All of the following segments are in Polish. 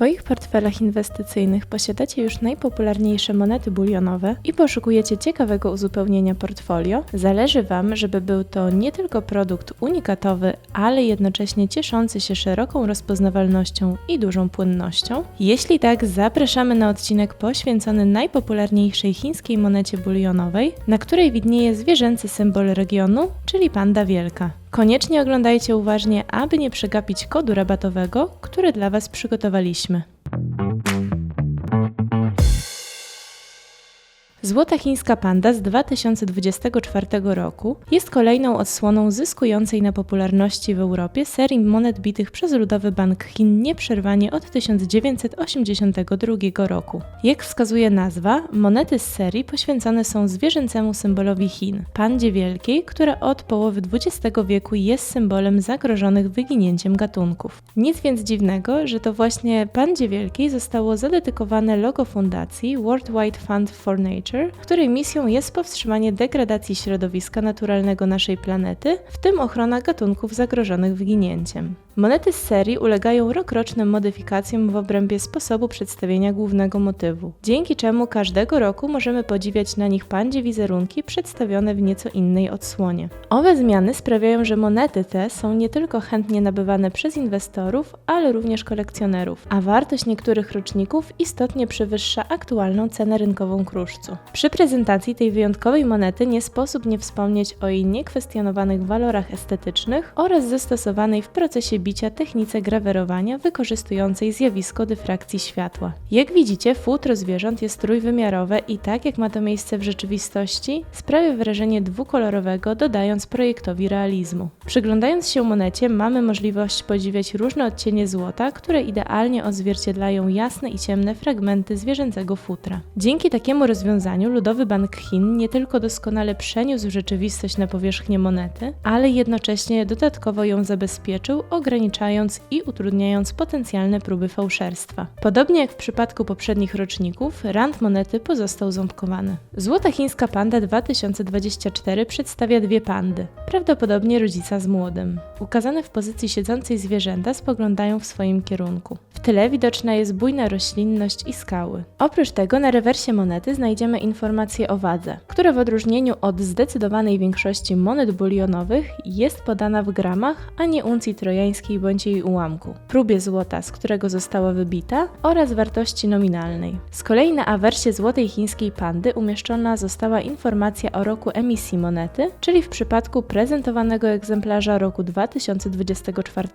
swoich portfelach inwestycyjnych posiadacie już najpopularniejsze monety bulionowe i poszukujecie ciekawego uzupełnienia portfolio, zależy Wam, żeby był to nie tylko produkt unikatowy, ale jednocześnie cieszący się szeroką rozpoznawalnością i dużą płynnością? Jeśli tak, zapraszamy na odcinek poświęcony najpopularniejszej chińskiej monecie bulionowej, na której widnieje zwierzęcy symbol regionu, czyli panda wielka. Koniecznie oglądajcie uważnie, aby nie przegapić kodu rabatowego, który dla Was przygotowaliśmy. Złota chińska panda z 2024 roku jest kolejną odsłoną zyskującej na popularności w Europie serii monet bitych przez Ludowy Bank Chin nieprzerwanie od 1982 roku. Jak wskazuje nazwa, monety z serii poświęcone są zwierzęcemu symbolowi Chin, pandzie wielkiej, która od połowy XX wieku jest symbolem zagrożonych wyginięciem gatunków. Nic więc dziwnego, że to właśnie pandzie wielkiej zostało zadedykowane logo fundacji World Wide Fund for Nature której misją jest powstrzymanie degradacji środowiska naturalnego naszej planety, w tym ochrona gatunków zagrożonych wyginięciem. Monety z serii ulegają rokrocznym modyfikacjom w obrębie sposobu przedstawienia głównego motywu, dzięki czemu każdego roku możemy podziwiać na nich pandzie wizerunki przedstawione w nieco innej odsłonie. Owe zmiany sprawiają, że monety te są nie tylko chętnie nabywane przez inwestorów, ale również kolekcjonerów, a wartość niektórych roczników istotnie przewyższa aktualną cenę rynkową kruszcu. Przy prezentacji tej wyjątkowej monety nie sposób nie wspomnieć o jej niekwestionowanych walorach estetycznych oraz zastosowanej w procesie bicia technice grawerowania wykorzystującej zjawisko dyfrakcji światła. Jak widzicie, futro zwierząt jest trójwymiarowe i tak jak ma to miejsce w rzeczywistości, sprawia wrażenie dwukolorowego, dodając projektowi realizmu. Przyglądając się monecie, mamy możliwość podziwiać różne odcienie złota, które idealnie odzwierciedlają jasne i ciemne fragmenty zwierzęcego futra. Dzięki takiemu rozwiązaniu Ludowy Bank Chin nie tylko doskonale przeniósł rzeczywistość na powierzchnię monety, ale jednocześnie dodatkowo ją zabezpieczył, ograniczając i utrudniając potencjalne próby fałszerstwa. Podobnie jak w przypadku poprzednich roczników, rand monety pozostał ząbkowany. Złota chińska panda 2024 przedstawia dwie pandy, prawdopodobnie rodzica z młodym. Ukazane w pozycji siedzącej zwierzęta spoglądają w swoim kierunku. W tyle widoczna jest bujna roślinność i skały. Oprócz tego na rewersie monety znajdziemy informacje o wadze, która w odróżnieniu od zdecydowanej większości monet bulionowych jest podana w gramach, a nie uncji trojańskiej bądź jej ułamku, próbie złota, z którego została wybita oraz wartości nominalnej. Z kolei na awersie złotej chińskiej pandy umieszczona została informacja o roku emisji monety, czyli w przypadku prezentowanego egzemplarza roku 2024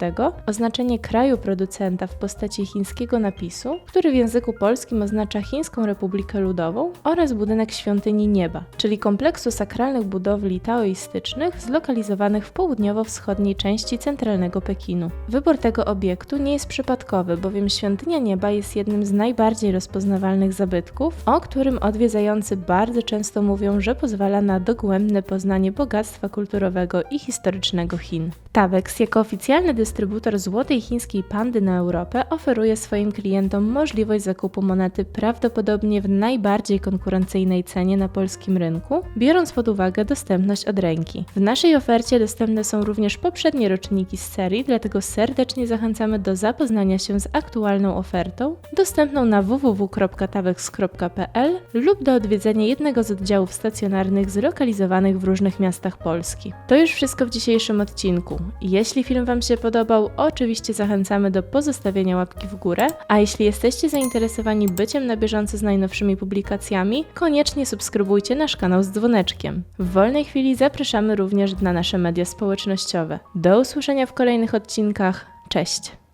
oznaczenie kraju producenta w postaci chińskiego napisu, który w języku polskim oznacza Chińską Republikę Ludową oraz budynek świątyni nieba, czyli kompleksu sakralnych budowli taoistycznych zlokalizowanych w południowo-wschodniej części centralnego Pekinu. Wybór tego obiektu nie jest przypadkowy, bowiem świątynia nieba jest jednym z najbardziej rozpoznawalnych zabytków, o którym odwiedzający bardzo często mówią, że pozwala na dogłębne poznanie bogactwa kulturowego i historycznego Chin. Tavex, jako oficjalny dystrybutor złotej chińskiej pandy na Europę, oferuje swoim klientom możliwość zakupu monety prawdopodobnie w najbardziej konkurencyjnej cenie na polskim rynku, biorąc pod uwagę dostępność od ręki. W naszej ofercie dostępne są również poprzednie roczniki z serii, dlatego serdecznie zachęcamy do zapoznania się z aktualną ofertą, dostępną na www.tavex.pl lub do odwiedzenia jednego z oddziałów stacjonarnych zlokalizowanych w różnych miastach Polski. To już wszystko w dzisiejszym odcinku. Jeśli film Wam się podobał, oczywiście zachęcamy do pozostawienia łapki w górę, a jeśli jesteście zainteresowani byciem na bieżąco z najnowszymi publikacjami, koniecznie subskrybujcie nasz kanał z dzwoneczkiem. W wolnej chwili zapraszamy również na nasze media społecznościowe. Do usłyszenia w kolejnych odcinkach. Cześć!